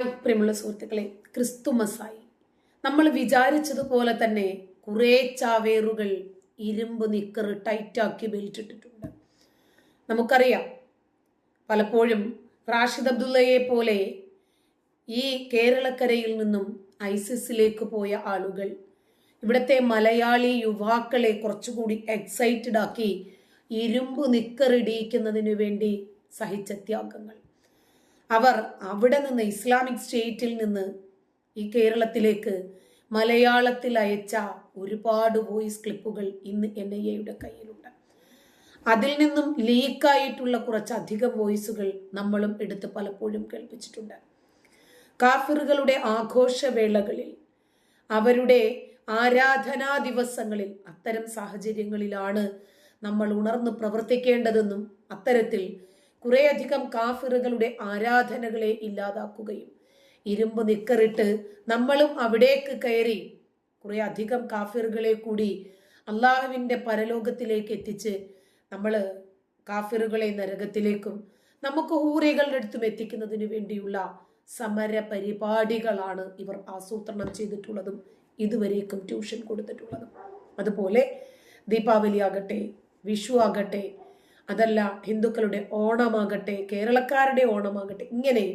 പ്രിയമുള്ള സുഹൃത്തുക്കളെ ക്രിസ്തുമസായി നമ്മൾ വിചാരിച്ചതുപോലെ തന്നെ കുറേ ചാവേറുകൾ ഇരുമ്പ് നിക്കർ ടൈറ്റാക്കി ആക്കി ഇട്ടിട്ടുണ്ട് നമുക്കറിയാം പലപ്പോഴും റാഷിദ് അബ്ദുള്ളയെ പോലെ ഈ കേരളക്കരയിൽ നിന്നും ഐസിസിലേക്ക് പോയ ആളുകൾ ഇവിടുത്തെ മലയാളി യുവാക്കളെ കുറച്ചുകൂടി എക്സൈറ്റഡ് ആക്കി ഇരുമ്പ് നിക്കറിടിയിക്കുന്നതിനു വേണ്ടി സഹിച്ച ത്യാഗങ്ങൾ. അവർ അവിടെ നിന്ന് ഇസ്ലാമിക് സ്റ്റേറ്റിൽ നിന്ന് ഈ കേരളത്തിലേക്ക് മലയാളത്തിൽ അയച്ച ഒരുപാട് വോയിസ് ക്ലിപ്പുകൾ ഇന്ന് എൻ ഐ എയുടെ കയ്യിലുണ്ട്. അതിൽ നിന്നും ലീക്കായിട്ടുള്ള കുറച്ചധികം വോയിസുകൾ നമ്മളും എടുത്ത് പലപ്പോഴും കേൾപ്പിച്ചിട്ടുണ്ട്. കാഫിറുകളുടെ ആഘോഷവേളകളിൽ അവരുടെ ആരാധനാ ദിവസങ്ങളിൽ അത്തരം സാഹചര്യങ്ങളിലാണ് നമ്മൾ ഉണർന്ന് പ്രവർത്തിക്കേണ്ടതെന്നും അത്തരത്തിൽ കുറേയധികം കാഫിറുകളുടെ ആരാധനകളെ ഇല്ലാതാക്കുകയും ഇരുമ്പ് നിക്കറിട്ട് നമ്മളും അവിടേക്ക് കയറി കുറെ അധികം കാഫിറുകളെ കൂടി അള്ളാഹുവിന്റെ പരലോകത്തിലേക്ക് എത്തിച്ച് നമ്മൾ കാഫിറുകളെ നരകത്തിലേക്കും നമുക്ക് ഹൂറികളുടെ അടുത്തും എത്തിക്കുന്നതിന് വേണ്ടിയുള്ള സമര പരിപാടികളാണ് ഇവർ ആസൂത്രണം ചെയ്തിട്ടുള്ളതും ഇതുവരേക്കും ട്യൂഷൻ കൊടുത്തിട്ടുള്ളതും. അതുപോലെ ദീപാവലി ആകട്ടെ വിഷു ആകട്ടെ അതല്ല ഹിന്ദുക്കളുടെ ഓണമാകട്ടെ കേരളക്കാരുടെ ഓണമാകട്ടെ ഇങ്ങനെ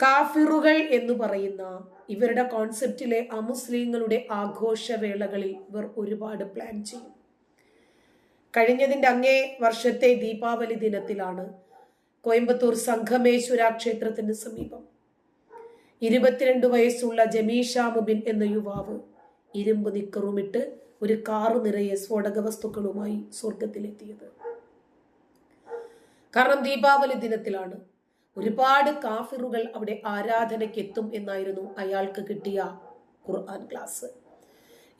കാഫിറുകൾ എന്ന് പറയുന്ന ഇവരുടെ കോൺസെപ്റ്റിലെ അമുസ്ലിങ്ങളുടെ ആഘോഷവേളകളിൽ ഇവർ ഒരുപാട് പ്ലാൻ ചെയ്യും. കഴിഞ്ഞതിന്റെ അങ്ങേ വർഷത്തെ ദീപാവലി ദിനത്തിലാണ് കോയമ്പത്തൂർ സംഘമേശ്വര ക്ഷേത്രത്തിന് സമീപം. ഇരുപത്തിരണ്ട് വയസ്സുള്ള ജമീഷാ മുബിൻ എന്ന യുവാവ് ഇരുമ്പ് നിക്കറുമിട്ട് ഒരു കാറ് നിറയെ സ്ഫോടക വസ്തുക്കളുമായി സ്വർഗത്തിലെത്തിയത് കാരണം ദീപാവലി ദിനത്തിലാണ്. ഒരുപാട് കാഫിറുകൾ അവിടെ ആരാധനയ്ക്ക് എത്തും എന്നായിരുന്നു അയാൾക്ക് കിട്ടിയ ഖുർആൻ ക്ലാസ്.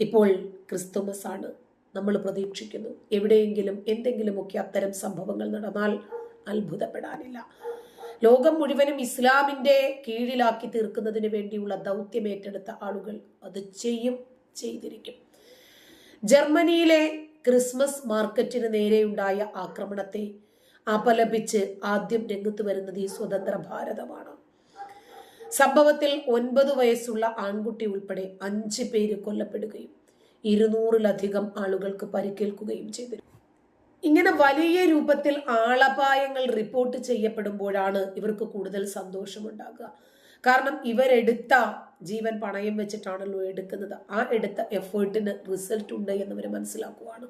ഇപ്പോൾ ക്രിസ്തുമസ് ആണ് നമ്മൾ പ്രതീക്ഷിക്കുന്നു. എവിടെയെങ്കിലും എന്തെങ്കിലുമൊക്കെ അത്തരം സംഭവങ്ങൾ നടന്നാൽ അത്ഭുതപ്പെടാനില്ല. ലോകം മുഴുവനും ഇസ്ലാമിന്റെ കീഴിലാക്കി തീർക്കുന്നതിന് വേണ്ടിയുള്ള ദൗത്യം ഏറ്റെടുത്ത ആളുകൾ അത് ചെയ്യും ചെയ്തിരിക്കും. ജർമ്മനിയിലെ ക്രിസ്മസ് മാർക്കറ്റിന് നേരെയുണ്ടായ ആക്രമണത്തെ അപലപിച്ച് ആദ്യം രംഗത്ത് വരുന്നത് ഈ സ്വതന്ത്ര ഭാരതമാണ്. സംഭവത്തിൽ ഒൻപത് വയസ്സുള്ള ആൺകുട്ടി ഉൾപ്പെടെ അഞ്ച് പേര് കൊല്ലപ്പെടുകയും ഇരുന്നൂറിലധികം ആളുകൾക്ക് പരിക്കേൽക്കുകയും ചെയ്തു ഇങ്ങനെ വലിയ രൂപത്തിൽ ആളപായങ്ങൾ റിപ്പോർട്ട് ചെയ്യപ്പെടുമ്പോഴാണ് ഇവർക്ക് കൂടുതൽ സന്തോഷമുണ്ടാകുക. കാരണം ഇവരെടുത്ത ജീവൻ പണയം വെച്ചിട്ടാണല്ലോ എടുക്കുന്നത്. ആ എടുത്ത എഫേർട്ടിന് റിസൾട്ട് ഉണ്ട് എന്നവർ മനസ്സിലാക്കുവാണ്.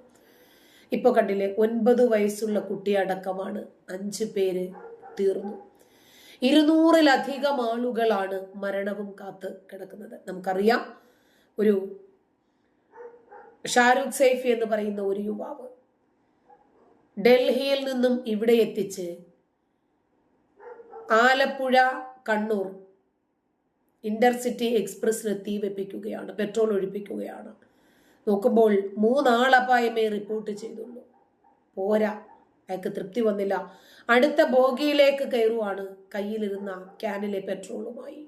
ഇപ്പോൾ കണ്ടില്ലേ ഒൻപത് വയസ്സുള്ള കുട്ടിയടക്കമാണ് അഞ്ച് പേര് തീർന്നു. ഇരുന്നൂറിലധികം ആളുകളാണ് മരണവും കാത്ത് കിടക്കുന്നത്. നമുക്കറിയാം ഒരു ഷാരൂഖ് സൈഫി എന്ന് പറയുന്ന ഒരു യുവാവ് ഡൽഹിയിൽ നിന്നും ഇവിടെ എത്തിച്ച് ആലപ്പുഴ കണ്ണൂർ ഇന്റർസിറ്റി എക്സ്പ്രസ്സിന് തീ വെപ്പിക്കുകയാണ് പെട്രോൾ ഒഴിപ്പിക്കുകയാണ്. നോക്കുമ്പോൾ മൂന്നാളപായമേ റിപ്പോർട്ട് ചെയ്തുള്ളൂ. പോരാ അയാൾക്ക് തൃപ്തി വന്നില്ല. അടുത്ത ബോഗിയിലേക്ക് കയറുവാണ് കയ്യിലിരുന്ന ക്യാനിലെ പെട്രോളുമായി.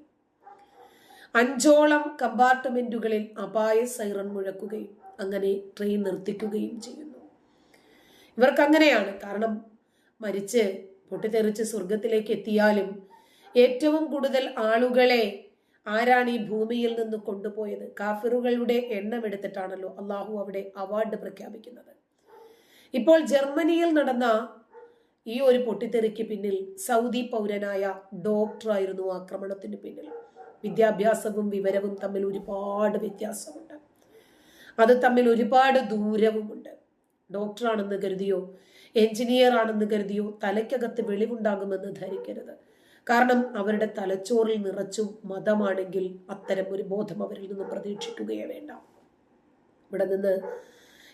അഞ്ചോളം കമ്പാർട്ട്മെന്റുകളിൽ അപായ സൈറൺ മുഴക്കുകയും അങ്ങനെ ട്രെയിൻ നിർത്തിക്കുകയും ചെയ്യുന്നു. ഇവർക്ക് അങ്ങനെയാണ് കാരണം മരിച്ച് പൊട്ടിത്തെറിച്ച് സ്വർഗത്തിലേക്ക് എത്തിയാലും ഏറ്റവും കൂടുതൽ ആളുകളെ ആരാണ് ഈ ഭൂമിയിൽ നിന്ന് കൊണ്ടുപോയത്? കാഫിറുകളുടെ എണ്ണം എടുത്തിട്ടാണല്ലോ അള്ളാഹു അവിടെ അവാർഡ് പ്രഖ്യാപിക്കുന്നത്. ഇപ്പോൾ ജർമ്മനിയിൽ നടന്ന ഈ ഒരു പൊട്ടിത്തെറിക്ക് പിന്നിൽ സൗദി പൗരനായ ഡോക്ടറായിരുന്നു ആക്രമണത്തിന് പിന്നിൽ. വിദ്യാഭ്യാസവും വിവരവും തമ്മിൽ ഒരുപാട് വ്യത്യാസമുണ്ട്. അത് തമ്മിൽ ഒരുപാട് ദൂരവുമുണ്ട്. ഡോക്ടറാണെന്ന് കരുതിയോ? എഞ്ചിനീയർ ആണെന്ന് കരുതിയോ? തലയ്ക്കകത്ത് വെളിവുണ്ടാകുമെന്ന് ധരിക്കരുത്. കാരണം അവരുടെ തലച്ചോറിൽ നിറച്ചും മതമാണെങ്കിൽ അത്തരം ഒരു ബോധം അവരിൽ നിന്ന് പ്രതീക്ഷിക്കുകയേ വേണ്ട. ഇവിടെ നിന്ന്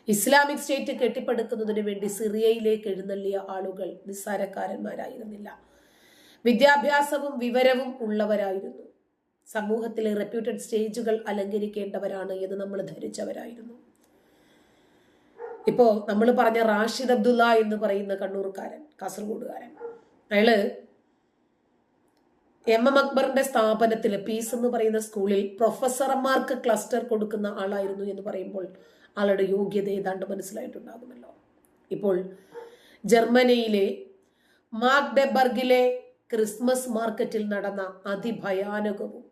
ഇസ്ലാമിക് സ്റ്റേറ്റ് കെട്ടിപ്പടുക്കുന്നതിന് വേണ്ടി സിറിയയിലേക്ക് എഴുന്നള്ളിയ ആളുകൾ നിസ്സാരക്കാരന്മാരായിരുന്നില്ല. വിദ്യാഭ്യാസവും വിവരവും ഉള്ളവരായിരുന്നു. സമൂഹത്തിലെ റെപ്യൂട്ടഡ് സ്റ്റേജുകൾ അലങ്കരിക്കേണ്ടവരാണ് എന്ന് നമ്മൾ ധരിച്ചവരായിരുന്നു. ഇപ്പോ നമ്മൾ പറഞ്ഞ റാഷിദ് അബ്ദുള്ള എന്ന് പറയുന്ന കണ്ണൂർക്കാരൻ കാസർഗോഡുകാരൻ. അയാൾ എം എം അക്ബറിന്റെ സ്ഥാപനത്തിൽ പീസ് എന്ന് പറയുന്ന സ്കൂളിൽ പ്രൊഫസർമാർക്ക് ക്ലസ്റ്റർ കൊടുക്കുന്ന ആളായിരുന്നു എന്ന് പറയുമ്പോൾ ആളുടെ യോഗ്യത ഏതാണ്ട് മനസ്സിലായിട്ടുണ്ടാകുമല്ലോ. ഇപ്പോൾ ജർമ്മനിയിലെ മാഗ്ഡെബർഗിലെ ക്രിസ്മസ് മാർക്കറ്റിൽ നടന്ന അതിഭയാനകവും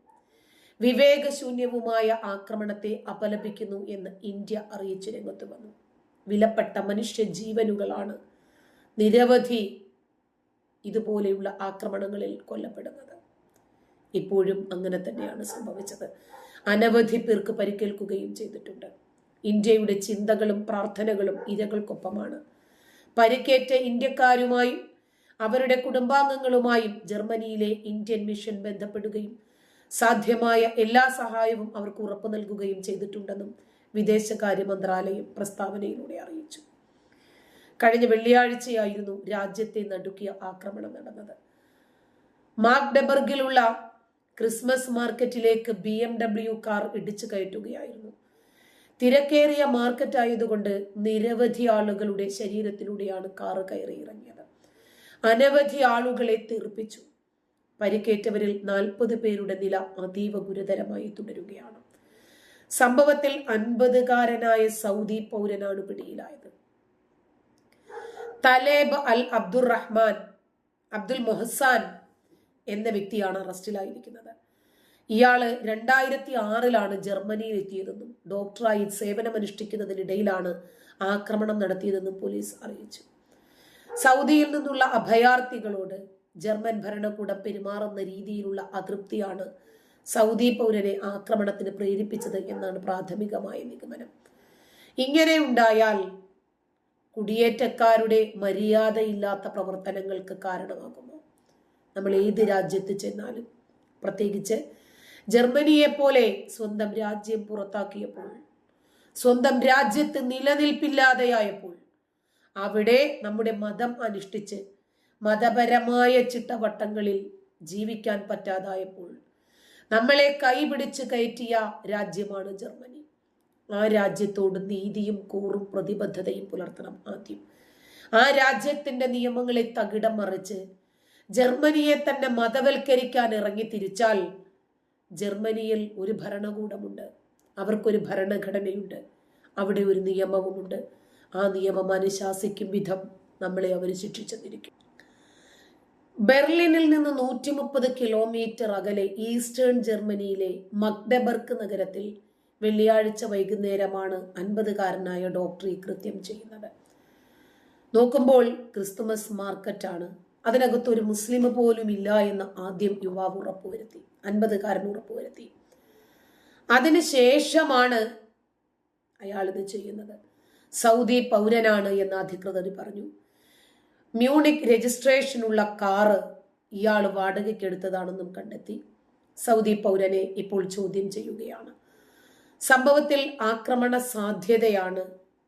വിവേകശൂന്യവുമായ ആക്രമണത്തെ അപലപിക്കുന്നു എന്ന് ഇന്ത്യ അറിയിച്ച് രംഗത്ത് വന്നു. വിലപ്പെട്ട മനുഷ്യ ജീവനുകളാണ് നിരവധി ഇതുപോലെയുള്ള ആക്രമണങ്ങളിൽ കൊല്ലപ്പെടുന്നത്. ഇപ്പോഴും അങ്ങനെ തന്നെയാണ് സംഭവിച്ചത്. അനവധി പേർക്ക് പരിക്കേൽക്കുകയും ചെയ്തിട്ടുണ്ട്. ഇന്ത്യയുടെ ചിന്തകളും പ്രാർത്ഥനകളും ഇരകൾക്കൊപ്പമാണ്. പരിക്കേറ്റ ഇന്ത്യക്കാരുമായും അവരുടെ കുടുംബാംഗങ്ങളുമായും ജർമ്മനിയിലെ ഇന്ത്യൻ മിഷൻ ബന്ധപ്പെടുകയും സാധ്യമായ എല്ലാ സഹായവും അവർക്ക് ഉറപ്പു നൽകുകയും ചെയ്തിട്ടുണ്ടെന്നും വിദേശകാര്യ മന്ത്രാലയം പ്രസ്താവനയിലൂടെ അറിയിച്ചു. കഴിഞ്ഞ വെള്ളിയാഴ്ചയായിരുന്നു രാജ്യത്തെ നടുക്കിയ ആക്രമണം നടന്നത്. മാഗ്ഡബർഗിലുള്ള ക്രിസ്മസ് മാർക്കറ്റിലേക്ക് ബി എം ഡബ്ല്യു കാർ ഇടിച്ചു കയറ്റുകയായിരുന്നു. തിരക്കേറിയ മാർക്കറ്റ് ആയതുകൊണ്ട് നിരവധി ആളുകളുടെ ശരീരത്തിലൂടെയാണ് കാർ കയറി ഇറങ്ങിയത് അനവധി ആളുകളെ തീർപ്പിച്ചു. പരിക്കേറ്റവരിൽ നാൽപ്പത് പേരുടെ നില അതീവ ഗുരുതരമായി തുടരുകയാണ്. സംഭവത്തിൽ അൻപതുകാരനായ സൗദി പൗരനാണ് പിടിയിലായത്. തലേബ് അൽ അബ്ദുറഹ്മാൻ അബ്ദുൽ മൊഹസാൻ എന്ന വ്യക്തിയാണ് അറസ്റ്റിലായിരിക്കുന്നത്. ഇയാൾ രണ്ടായിരത്തി ആറിലാണ് ജർമ്മനിയിൽ എത്തിയതെന്നും ഡോക്ടറായി സേവനമനുഷ്ഠിക്കുന്നതിനിടയിലാണ് ആക്രമണം നടത്തിയതെന്നും പോലീസ് അറിയിച്ചു. സൗദിയിൽ നിന്നുള്ള അഭയാർത്ഥികളോട് ജർമ്മൻ ഭരണകൂടം പെരുമാറുന്ന രീതിയിലുള്ള അതൃപ്തിയാണ് സൗദി പൗരനെ ആക്രമണത്തിന് പ്രേരിപ്പിച്ചത് എന്നാണ് പ്രാഥമികമായ നിഗമനം. ഇങ്ങനെ ഉണ്ടായാൽ കുടിയേറ്റക്കാരുടെ മര്യാദയില്ലാത്ത പ്രവർത്തനങ്ങൾക്ക് കാരണമാകുമോ? നമ്മൾ ഏത് രാജ്യത്ത് ചെന്നാലും. പ്രത്യേകിച്ച് ജർമ്മനിയെ പോലെ സ്വന്തം രാജ്യം പുറത്താക്കിയപ്പോൾ സ്വന്തം രാജ്യത്ത് നിലനിൽപ്പില്ലാതെയായപ്പോൾ അവിടെ നമ്മുടെ മതം അനുഷ്ഠിച്ച് മതപരമായ ചിട്ടവട്ടങ്ങളിൽ ജീവിക്കാൻ പറ്റാതായപ്പോൾ നമ്മളെ കൈപിടിച്ച് കയറ്റിയ രാജ്യമാണ് ജർമ്മനി. ആ രാജ്യത്തോട് നീതിയും കൂറും പ്രതിബദ്ധതയും പുലർത്തണം ആദ്യം. ആ രാജ്യത്തിന്റെ നിയമങ്ങളെ തകിടം മറിച്ച് ജർമ്മനിയെ തന്നെ മതവൽക്കരിക്കാൻ ഇറങ്ങി തിരിച്ചാൽ ജർമ്മനിയിൽ ഒരു ഭരണകൂടമുണ്ട്. അവർക്കൊരു ഭരണഘടനയുണ്ട്. അവിടെ ഒരു നിയമവുമുണ്ട്. ആ നിയമം അനുശാസിക്കും വിധം നമ്മളെ അവർ ശിക്ഷിച്ചെന്നിരിക്കും ബെർലിനിൽ നിന്ന് നൂറ്റി മുപ്പത് കിലോമീറ്റർ അകലെ ഈസ്റ്റേൺ ജർമ്മനിയിലെ മക്ഡബർഗ് നഗരത്തിൽ വെള്ളിയാഴ്ച വൈകുന്നേരമാണ് അൻപതുകാരനായ ഡോക്ടർ ഈ കൃത്യം ചെയ്യുന്നത്. നോക്കുമ്പോൾ ക്രിസ്തുമസ് മാർക്കറ്റാണ് അതിനകത്ത് ഒരു മുസ്ലിം പോലും ഇല്ല എന്ന് ആദ്യം യുവാവ് ഉറപ്പുവരുത്തി. അൻപതുകാരൻ ഉറപ്പുവരുത്തി. അതിനുശേഷമാണ് അയാൾ ഇത് ചെയ്യുന്നത്. സൗദി പൗരനാണ് എന്ന് അധികൃതർ പറഞ്ഞു. മ്യൂണിക് രജിസ്ട്രേഷനുള്ള കാറ് ഇയാൾ വാടകയ്ക്ക് എടുത്തതാണെന്നും കണ്ടെത്തി. സൗദി പൗരനെ ഇപ്പോൾ ചോദ്യം ചെയ്യുകയാണ്. സംഭവത്തിൽ ആക്രമണ സാധ്യതയാണ്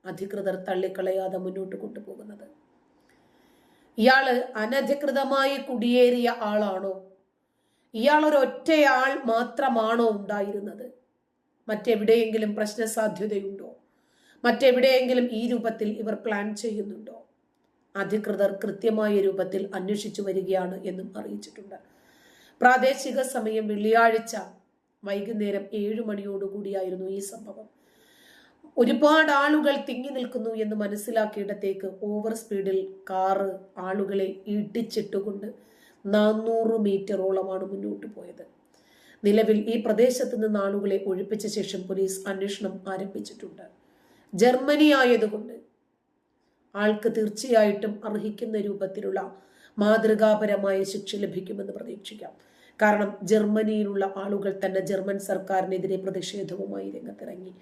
അധികൃതർ തള്ളിക്കളയാതെ മുന്നോട്ട് കൊണ്ടുപോകുന്നത്. ഇയാൾ അനധികൃതമായി കുടിയേറിയ ആളാണോ? ഇയാൾ ഒരു ഒറ്റയാൾ മാത്രമാണോ ഉണ്ടായിരുന്നത്? മറ്റെവിടെയെങ്കിലും പ്രശ്ന സാധ്യതയുണ്ടോ മറ്റെവിടെയെങ്കിലും ഈ രൂപത്തിൽ ഇവർ പ്ലാൻ ചെയ്യുന്നുണ്ടോ? അധികൃതർ കൃത്യമായ രൂപത്തിൽ അന്വേഷിച്ചു വരികയാണ് എന്നും അറിയിച്ചിട്ടുണ്ട്. പ്രാദേശിക സമയം വെള്ളിയാഴ്ച വൈകുന്നേരം ഏഴു മണിയോടുകൂടിയായിരുന്നു ഈ സംഭവം. ഒരുപാട് ആളുകൾ തിങ്ങി നിൽക്കുന്നു എന്ന് മനസ്സിലാക്കിയിടത്തേക്ക് ഓവർ സ്പീഡിൽ കാറ് ആളുകളെ ഇടിച്ചിട്ടുകൊണ്ട് നാനൂറ് മീറ്ററോളമാണ് മുന്നോട്ട് പോയത്. നിലവിൽ ഈ പ്രദേശത്ത് നിന്ന് ആളുകളെ ഒഴിപ്പിച്ച ശേഷം പോലീസ് അന്വേഷണം ആരംഭിച്ചിട്ടുണ്ട്. ജർമ്മനി ആയതുകൊണ്ട് ആൾക്ക് തീർച്ചയായിട്ടും അർഹിക്കുന്ന രൂപത്തിലുള്ള മാതൃകാപരമായ ശിക്ഷ ലഭിക്കുമെന്ന് പ്രതീക്ഷിക്കാം. കാരണം ജർമ്മനിയിലുള്ള ആളുകൾ തന്നെ ജർമ്മൻ സർക്കാരിനെതിരെ പ്രതിഷേധവുമായി രംഗത്തിറങ്ങി.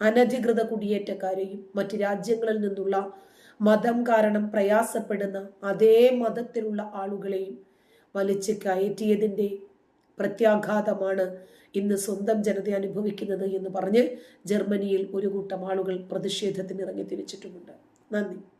അനധികൃത കുടിയേറ്റക്കാരെയും മറ്റ് രാജ്യങ്ങളിൽ നിന്നുള്ള മതം കാരണം പ്രയാസപ്പെടുന്ന അതേ മതത്തിലുള്ള ആളുകളെയും വലിച്ചു കയറ്റിയതിന്റെ പ്രത്യാഘാതമാണ് ഇന്ന് സ്വന്തം ജനത അനുഭവിക്കുന്നത് എന്ന് പറഞ്ഞ് ജർമ്മനിയിൽ ഒരു കൂട്ടം ആളുകൾ പ്രതിഷേധത്തിന് ഇറങ്ങി തിരിച്ചിട്ടുമുണ്ട്. നന്ദി.